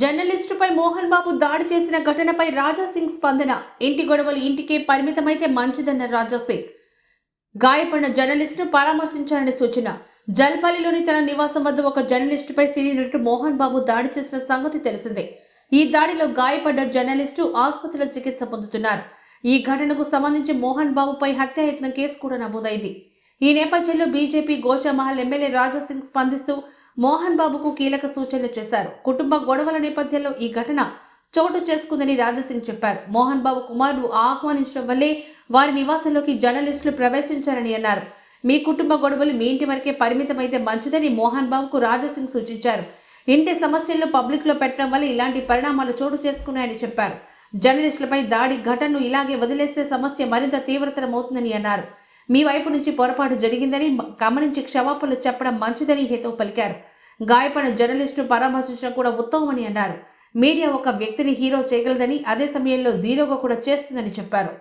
జర్నలిస్టుపై మోహన్ బాబు దాడి చేసిన ఘటనపై రాజాసింగ్ స్పందన. ఇంటి గొడవలు ఇంటికే పరిమితమైతే మంచిదన్న రాజాసింగ్ గాయపడిన జర్నలిస్టును పరామర్శించాలని సూచన. జల్పల్లిలోని తన నివాసం వద్ద ఒక జర్నలిస్టుపై సినీ నటుడు మోహన్ బాబు దాడి చేసిన సంగతి తెలిసిందే. ఈ దాడిలో గాయపడ్డ జర్నలిస్టు ఆసుపత్రిలో చికిత్స పొందుతున్నారు. ఈ ఘటనకు సంబంధించి మోహన్ బాబుపై హత్యాయత్నం కేసు కూడా నమోదైంది. ఈ నేపథ్యంలో బీజేపీ గోషామహల్ ఎమ్మెల్యే రాజాసింగ్ స్పందిస్తూ మోహన్ బాబుకు కీలక సూచనలు చేశారు. కుటుంబ గొడవల నేపథ్యంలో ఈ ఘటన చోటు చేసుకుందని రాజాసింగ్ చెప్పారు. మోహన్ బాబు కుమారుడు ఆహ్వానించడం వల్లే వారి నివాసంలోకి జర్నలిస్టులు ప్రవేశించారని అన్నారు. మీ కుటుంబ గొడవలు మీ ఇంటి వరకే పరిమితమైతే మంచిదని మోహన్ బాబుకు రాజాసింగ్ సూచించారు. ఇంటి సమస్యలను పబ్లిక్లో పెట్టడం వల్ల ఇలాంటి పరిణామాలు చోటు చేసుకున్నాయని చెప్పారు. జర్నలిస్టులపై దాడి ఘటనను ఇలాగే వదిలేస్తే సమస్య మరింత తీవ్రతరమవుతుందని అన్నారు. మీ వైపు నుంచి పొరపాటు జరిగిందని గమనించి క్షమాపణలు చెప్పడం మంచిదని హేతువు పలికారు. గాయపడిన జర్నలిస్టును పరామర్శించడం కూడా ఉత్తమమని అన్నారు. మీడియా ఒక వ్యక్తిని హీరో చేయగలదని అదే సమయంలో జీరోగా కూడా చేస్తుందని చెప్పారు.